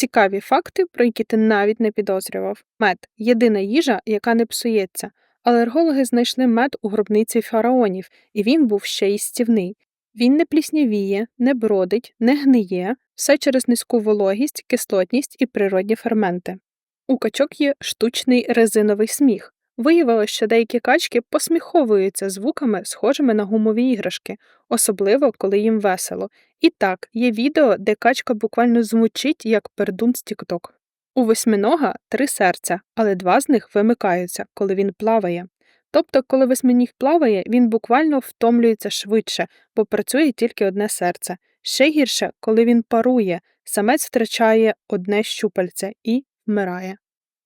Цікаві факти, про які ти навіть не підозрював. Мед єдина їжа, яка не псується. Алергологи знайшли мед у гробниці фараонів, і він був ще й стівний. Він не пліснявіє, не бродить, не гниє, все через низьку вологість, кислотність і природні ферменти. У качок є штучний резиновий сміх. Виявилось, що деякі качки посміховуються звуками, схожими на гумові іграшки, особливо коли їм весело. І так, є відео, де качка буквально звучить як пердун з тікток. У восьминога три серця, але два з них вимикаються, коли він плаває. Тобто, коли восьминіг плаває, він буквально втомлюється швидше, бо працює тільки одне серце. Ще гірше, коли він парує, самець втрачає одне щупальце і вмирає.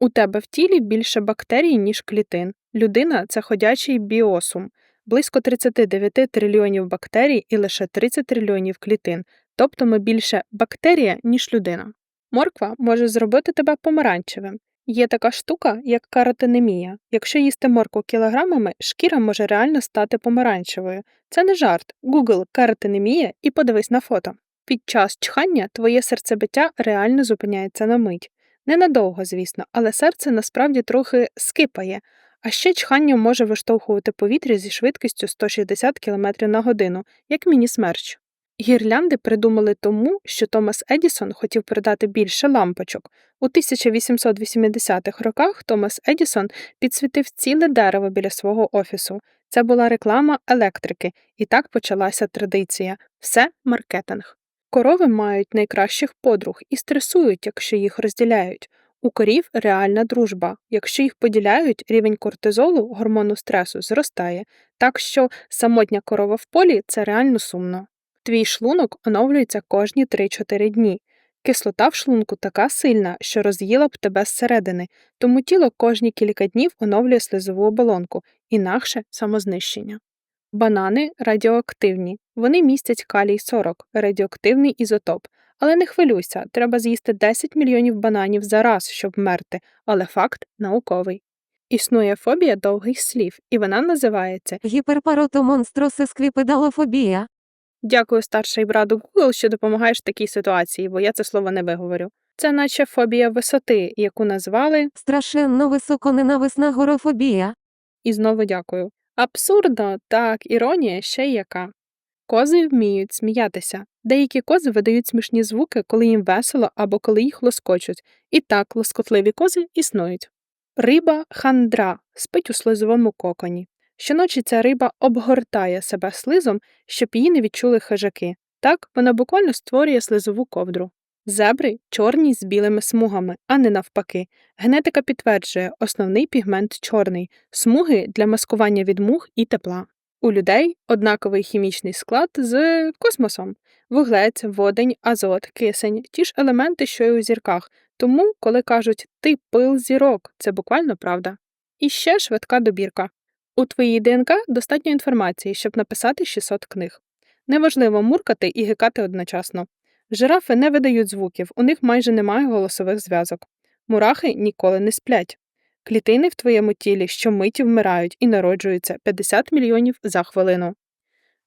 У тебе в тілі більше бактерій, ніж клітин. Людина це ходячий біосум, близько 39 трильйонів бактерій і лише 30 трильйонів клітин, тобто ми більше бактерія, ніж людина. Морква може зробити тебе помаранчевим. Є така штука, як каротинемія. Якщо їсти моркву кілограмами, шкіра може реально стати помаранчевою. Це не жарт. Google каротинемія і подивись на фото. Під час чхання твоє серцебиття реально зупиняється на мить. Ненадовго, звісно, але серце насправді трохи скипає, а ще чхання може виштовхувати повітря зі швидкістю 160 км на годину, як міні-смерч. Гірлянди придумали тому, що Томас Едісон хотів продати більше лампочок. У 1880-х роках Томас Едісон підсвітив ціле дерево біля свого офісу. Це була реклама електрики, і так почалася традиція все маркетинг. Корови мають найкращих подруг і стресують, якщо їх розділяють. У корів реальна дружба. Якщо їх поділяють, рівень кортизолу, гормону стресу, зростає, так що самотня корова в полі це реально сумно. Твій шлунок оновлюється кожні 3-4 дні. Кислота в шлунку така сильна, що роз'їла б тебе зсередини, тому тіло кожні кілька днів оновлює слизову оболонку, інакше самознищення. Банани радіоактивні. Вони містять калій 40, радіоактивний ізотоп. Але не хвилюйся, треба з'їсти 10 мільйонів бананів за раз, щоб вмерти, але факт науковий. Існує фобія довгих слів, і вона називається Гіперпаротомонстросесквіпедалофобія. Дякую, старший брату Google, що допомагаєш в такій ситуації, бо я це слово не виговорю. Це наче фобія висоти, яку назвали, Страшенно високоненависна горофобія. і знову дякую. Абсурдно, так, іронія ще яка. Кози вміють сміятися. Деякі кози видають смішні звуки, коли їм весело або коли їх лоскочуть. І так лоскотливі кози існують. Риба хандра спить у слизовому коконі. Щоночі ця риба обгортає себе слизом, щоб її не відчули хижаки. Так вона буквально створює слизову ковдру. Зебри чорні з білими смугами, а не навпаки. Генетика підтверджує, основний пігмент чорний, смуги для маскування від мух і тепла. У людей однаковий хімічний склад з космосом: вуглець, водень, азот, кисень ті ж елементи, що й у зірках. Тому, коли кажуть ти пил зірок, це буквально правда. І ще швидка добірка. У твоїй ДНК достатньо інформації, щоб написати 600 книг. Неважливо муркати і гикати одночасно. Жирафи не видають звуків, у них майже немає голосових зв'язок. Мурахи ніколи не сплять. Клітини в твоєму тілі щомиті вмирають і народжуються 50 мільйонів за хвилину.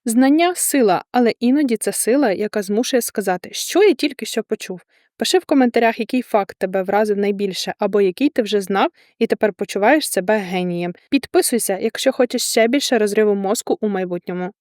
Знання сила, але іноді це сила, яка змушує сказати, що я тільки що почув. Пиши в коментарях, який факт тебе вразив найбільше, або який ти вже знав і тепер почуваєш себе генієм. Підписуйся, якщо хочеш ще більше розриву мозку у майбутньому.